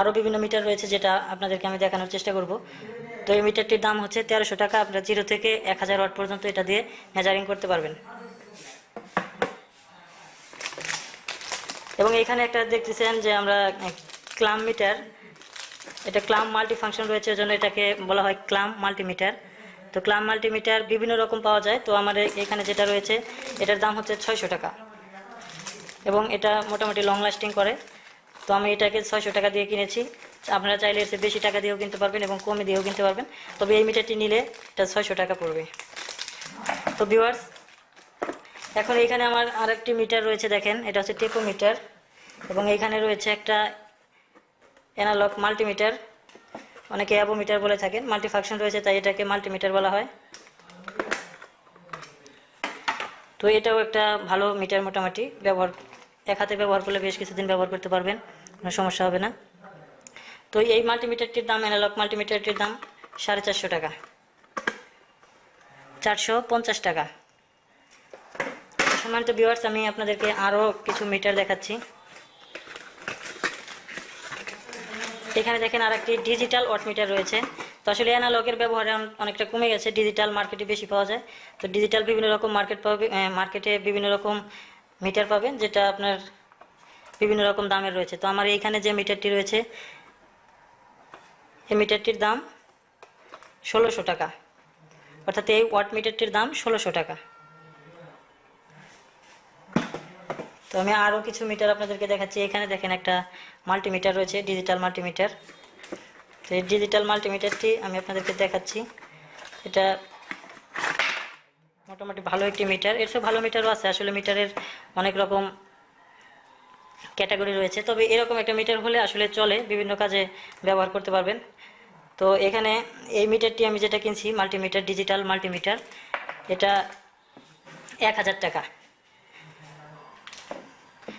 আরও বিভিন্ন মিটার রয়েছে যেটা আপনাদেরকে আমি দেখানোর চেষ্টা করব। তো এই মিটারটির দাম হচ্ছে তেরোশো টাকা, আপনারা জিরো থেকে এক হাজার ওয়াট পর্যন্ত এটা দিয়ে মেজারিং করতে পারবেন। এবং এখানে একটা দেখতেছেন যে আমরা ক্লাম মিটার এটা ক্লাম মাল্টি ফাংশন রয়েছে, ওই জন্য এটাকে বলা হয় ক্লাম মাল্টিমিটার তো ক্লাম মাল্টিমিটার বিভিন্ন রকম পাওয়া যায়, তো আমার এখানে যেটা রয়েছে, এটার দাম হচ্ছে ছয়শো টাকা। এবং এটা মোটামুটি লং লাস্টিং করে। তো আমি এটাকে ছয়শো টাকা দিয়ে কিনেছি। আপনারা চাইলে এসে বেশি টাকা দিয়েও কিনতে পারবেন এবং কমে দিয়েও কিনতে পারবেন। তবে এই মিটারটি নিলে এটা ছয়শো টাকা পড়বে। তো ভিউয়ার্স এখন এখানে আমার আরেকটি মিটার রয়েছে দেখেন, এটা হচ্ছে টেপো মিটার এবং এখানে রয়েছে একটা অ্যানালগ মাল্টিমিটার অনেকে অ্যাবো মিটার বলে থাকেন মাল্টি ফাংশন রয়েছে তাই এটাকে মাল্টিমিটার বলা হয়। তো এটাও একটা ভালো মিটার মোটামুটি, ব্যবহার এক হাতে ব্যবহার করলে বেশ কিছুদিন ব্যবহার করতে পারবেন। কোনো সমস্যা হবে না। তো এই মাল্টিমিটারটির দাম অ্যানালগ মাল্টিমিটারটির দাম সাড়ে চারশো টাকা। চারশো পঞ্চাশ টাকা। সম্মানিত ভিউয়ার্স আমি আপনাদেরকে আরও কিছু মিটার দেখাচ্ছি। এখানে দেখেন আর একটি ডিজিটাল ওয়াট মিটার রয়েছে। তো আসলে অ্যানালগের ব্যবহার অনেকটা কমে গেছে ডিজিটাল মার্কেটে বেশি পাওয়া যায়। তো ডিজিটাল বিভিন্ন রকম মার্কেট পাবে মার্কেটে বিভিন্ন রকম মিটার পাবেন, যেটা আপনার বিভিন্ন রকম দামের রয়েছে। তো আমার এইখানে যে মিটারটি রয়েছে, এই মিটারটির দাম ষোলোশো টাকা। অর্থাৎ এই ওয়াট মিটারটির দাম ষোলোশো টাকা। তো আমি আরও কিছু মিটার আপনাদেরকে দেখাচ্ছি। এখানে দেখেন একটা মাল্টিমিটার রয়েছে, ডিজিটাল মাল্টিমিটার। তো এই ডিজিটাল মাল্টিমিটারটি আমি আপনাদেরকে দেখাচ্ছি। এটা মোটামুটি ভালো একটি মিটার। এর সব ভালো মিটারও আছে। আসলে মিটারের অনেক রকম ক্যাটাগরি রয়েছে। তবে এরকম একটা মিটার হলে আসলে চলে, বিভিন্ন কাজে ব্যবহার করতে পারবেন। তো এখানে এই মিটারটি আমি যেটা কিনছি মাল্টিমিটার ডিজিটাল মাল্টিমিটার এটা এক হাজার টাকা।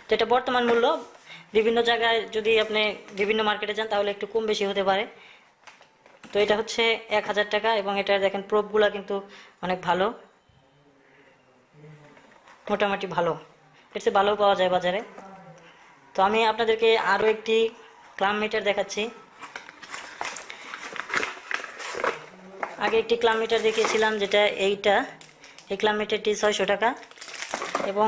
তো এটা বর্তমান মূল্য। বিভিন্ন জায়গায় যদি আপনি বিভিন্ন মার্কেটে যান, তাহলে একটু কম বেশি হতে পারে। তো এটা হচ্ছে এক হাজার টাকা এবং এটা দেখেন প্রোপগুলা কিন্তু অনেক ভালো। মোটামুটি ভালো। এর চেয়ে ভালো পাওয়া যায় বাজারে। তো আমি আপনাদেরকে আরও একটি ক্লাম মিটার দেখাচ্ছি। আগে একটি ক্লাম মিটার দেখিয়েছিলাম যেটা এইটা। এই ক্লাম মিটারটি ছয়শো টাকা। এবং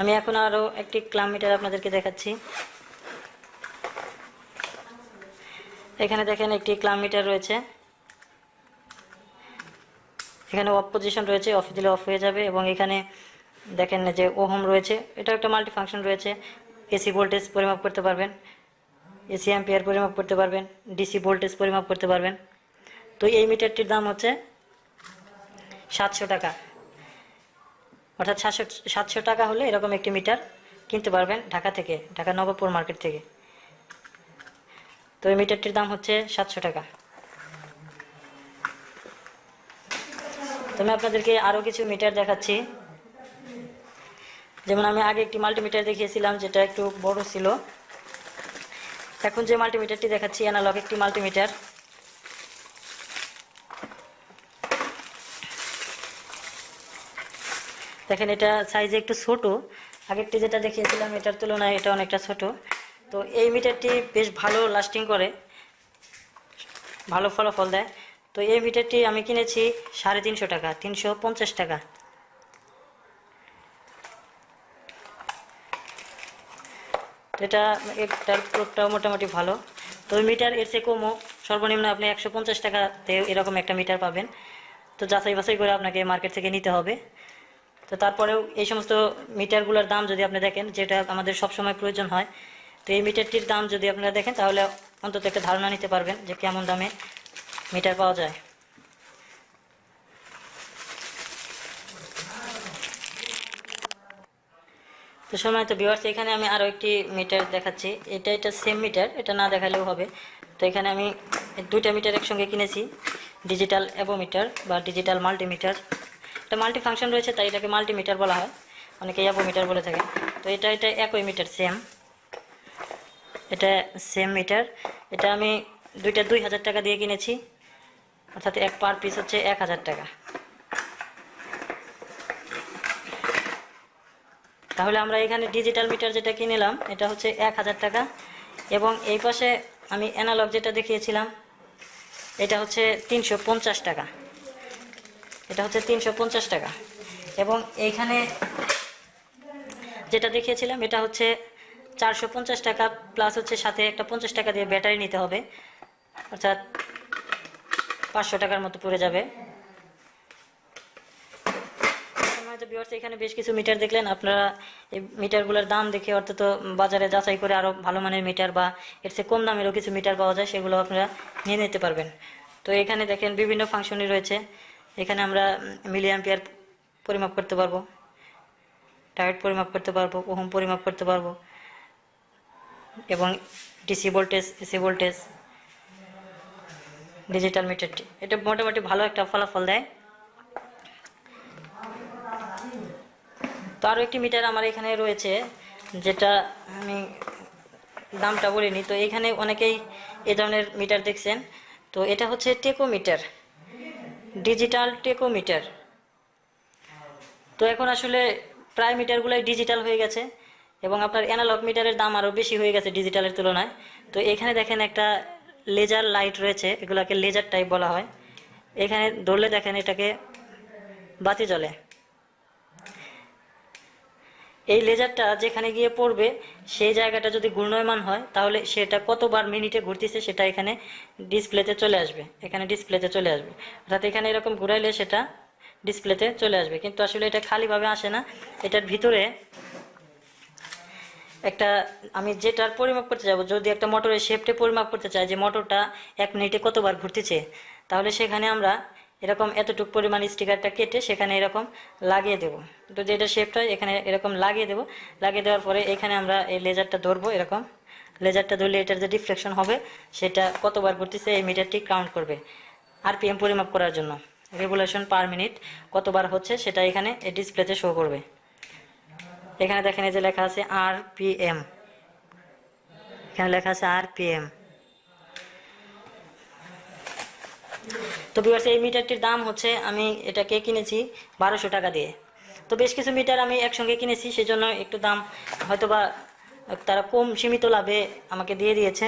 আমি এখন আরও একটি ক্লাম মিটার আপনাদেরকে দেখাচ্ছি। এখানে দেখেন একটি ক্লাম মিটার রয়েছে। এখানে অফ পজিশন রয়েছে অফ দিলে অফ হয়ে যাবে এবং এখানে দেখেন না যে ওহম রয়েছে এটা একটা মাল্টি ফাংশন রয়েছে। এসি ভোল্টেজ পরিমাপ করতে পারবেন এসি অ্যাম্পিয়ার পরিমাপ করতে পারবেন ডিসি ভোল্টেজ পরিমাপ করতে পারবেন। তো এই মিটারটির দাম হচ্ছে সাতশো টাকা। অর্থাৎ সাতশো সাতশো টাকা হলে এরকম একটি মিটার কিনতে পারবেন ঢাকা থেকে, ঢাকা নবপুর মার্কেট থেকে। তো এই মিটারটির দাম হচ্ছে সাতশো টাকা। তো আমি আপনাদেরকে আরও কিছু মিটার দেখাচ্ছি। যেমন আমি আগে একটি মাল্টিমিটার দেখিয়েছিলাম, যেটা একটু বড় ছিল। এখন যে মাল্টিমিটারটি দেখাচ্ছি অ্যানালগ একটি মাল্টিমিটার দেখেন, এটা সাইজে একটু ছোট। আগেরটি যেটা দেখিয়েছিলাম, এটার তুলনায় এটা অনেকটা ছোট। তো এই মিটারটি বেশ ভালো লাস্টিং করে, ভালো ফলাফল দেয়। তো এই মিটারটি আমি কিনেছি সাড়ে তিনশো টাকা, তিনশো পঞ্চাশ টাকা। এটা এটার প্রোপটাও মোটামুটি ভালো। তো মিটার এর চেয়ে কমও। সর্বনিম্ন আপনি একশো পঞ্চাশ টাকাতে এরকম একটা মিটার পাবেন। তো যাচাই বাছাই করে আপনাকে মার্কেট থেকে নিতে হবে। তো তারপরেও এই সমস্ত মিটারগুলোর দাম যদি আপনি দেখেন, যেটা আমাদের সবসময় প্রয়োজন হয়, তো এই মিটারটির দাম যদি আপনারা দেখেন, তাহলে অন্তত একটা ধারণা নিতে পারবেন যে কেমন দামে মিটার পাওয়া যায়। তো সময় তো ভিউয়ার্স এখানে আমি আরও একটি মিটার দেখাচ্ছি। এটা এটা সেম মিটার এটা না দেখালেও হবে। তো এখানে আমি দুইটা মিটার একসঙ্গে কিনেছি ডিজিটাল অ্যাবোমিটার বা ডিজিটাল মাল্টিমিটার এটা মাল্টি ফাংশন রয়েছে, তাই এটাকে মাল্টিমিটার বলা হয়। অনেকে অ্যাবোমিটার বলে থাকে। তো এটা এটা একই মিটার সেম এটা সেম মিটার এটা আমি দুইটা দুই হাজার টাকা দিয়ে কিনেছি। অর্থাৎ এক পার পিস হচ্ছে এক হাজার টাকা। তাহলে আমরা এখানে ডিজিটাল মিটার যেটা কিনেলাম, এটা হচ্ছে এক হাজার টাকা। এবং এই পাশে আমি অ্যানালগ যেটা দেখিয়েছিলাম, এটা হচ্ছে তিনশো পঞ্চাশ টাকা। এটা হচ্ছে তিনশো পঞ্চাশ টাকা। এবং এইখানে যেটা দেখিয়েছিলাম, এটা হচ্ছে চারশো পঞ্চাশ টাকা প্লাস হচ্ছে সাথে একটা পঞ্চাশ টাকা দিয়ে ব্যাটারি নিতে হবে। অর্থাৎ পাঁচশো টাকার মতো পড়ে যাবে। Viewers, এখানে বেশ কিছু মিটার দেখলেন। আপনারা এই মিটারগুলোর দাম দেখে অর্থাৎ বাজারে যাচাই করে আরও ভালো মানের মিটার বা এর চেয়ে কম দামেরও কিছু মিটার পাওয়া যায়, সেগুলো আপনারা নিয়ে নিতে পারবেন। তো এখানে দেখেন বিভিন্ন ফাংশনই রয়েছে। এখানে আমরা মিলি অ্যাম্পিয়ার পরিমাপ করতে পারব টাইট পরিমাপ করতে পারব, ওহম পরিমাপ করতে পারব, এবং DC voltage AC voltage digital মিটারটি এটা মোটামুটি ভালো একটা ফলাফল দেয়। তো আরও একটি মিটার আমার এখানে রয়েছে, যেটা আমি দামটা বলিনি। তো এখানে অনেকেই এ ধরনের মিটার দেখছেন। তো এটা হচ্ছে টেকোমিটার, ডিজিটাল টেকোমিটার। তো এখন আসলে প্রায় মিটারগুলোই ডিজিটাল হয়ে গেছে এবং আপনার অ্যানালগ মিটারের দাম আরও বেশি হয়ে গেছে ডিজিটালের তুলনায়। তো এখানে দেখেন একটা লেজার লাইট রয়েছে, এগুলোকে লেজার টাইপ বলা হয়। এখানে ধরলে দেখেন এটাকে বাতি জ্বলে। এই লেজারটা যেখানে গিয়ে পড়বে, সেই জায়গাটা যদি ঘূর্ণয়মান হয়, তাহলে সেটা কতবার মিনিটে ঘুরতেছে সেটা এখানে ডিসপ্লেতে চলে আসবে, এখানে ডিসপ্লেতে চলে আসবে। অর্থাৎ এখানে এরকম ঘুরাইলে সেটা ডিসপ্লেতে চলে আসবে। কিন্তু আসলে এটা খালিভাবে আসে না, এটার ভিতরে একটা, আমি যেটার পরিমাপ করতে যাব যদি একটা মোটরের শেপটে পরিমাপ করতে চাই যে মোটরটা এক মিনিটে কতবার ঘুরতেছে, তাহলে সেখানে আমরা এরকম এতটুকু পরিমাণ স্টিকারটা কেটে সেখানে এরকম লাগিয়ে দেবো। তো যেটা শেপটা এখানে এরকম লাগিয়ে দেবো। লাগিয়ে দেওয়ার পরে এখানে আমরা এই লেজারটা ধরবো এরকম। লেজারটা ধরলে এটার যে ডিফ্লেকশন হবে, সেটা কতবার ঘুরতেছে এই মিটারটি কাউন্ট করবে। আরপিএম পরিমাপ করার জন্য। রেগুলেশন পার মিনিট কতবার হচ্ছে সেটা এখানে এই ডিসপ্লেতে শো করবে। এখানে দেখেন এই যে লেখা আছে আর পিএম এখানে লেখা আছে আর পিএম তো বিভার্স এই মিটারটির দাম হচ্ছে আমি এটাকে কিনেছি বারোশো টাকা দিয়ে। তো বেশ কিছু মিটার আমি একসঙ্গে কিনেছি, সেজন্য একটু দাম হয়তো বা তারা কম সীমিত লাভে আমাকে দিয়ে দিয়েছে।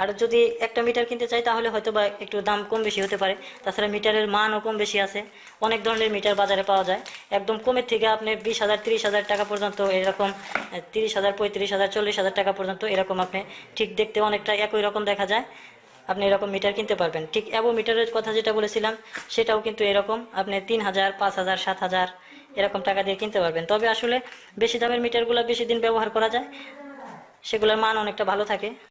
আর যদি একটা মিটার কিনতে চাই, তাহলে হয়তো বা একটু দাম কম বেশি হতে পারে। তাছাড়া মিটারের মানও কম বেশি আছে। অনেক ধরনের মিটার বাজারে পাওয়া যায়। একদম কমের থেকে আপনি বিশ হাজার, তিরিশ হাজার টাকা পর্যন্ত এরকম, তিরিশ হাজার, পঁয়ত্রিশ হাজার, চল্লিশ হাজার টাকা পর্যন্ত এরকম আপনি ঠিক দেখতে অনেকটা একই রকম দেখা যায়। আপনি এরকম মিটার কিনতে পারবেন। ঠিক অ্যাবো মিটারের কথা যেটা বলেছিলাম, সেটাও কিন্তু এরকম। আপনি তিন হাজার, পাঁচ হাজার, সাত হাজার এরকম টাকা দিয়ে কিনতে পারবেন। তবে আসলে বেশি দামের মিটারগুলো বেশি দিন ব্যবহার করা যায়, সেগুলোর মান অনেকটা ভালো থাকে।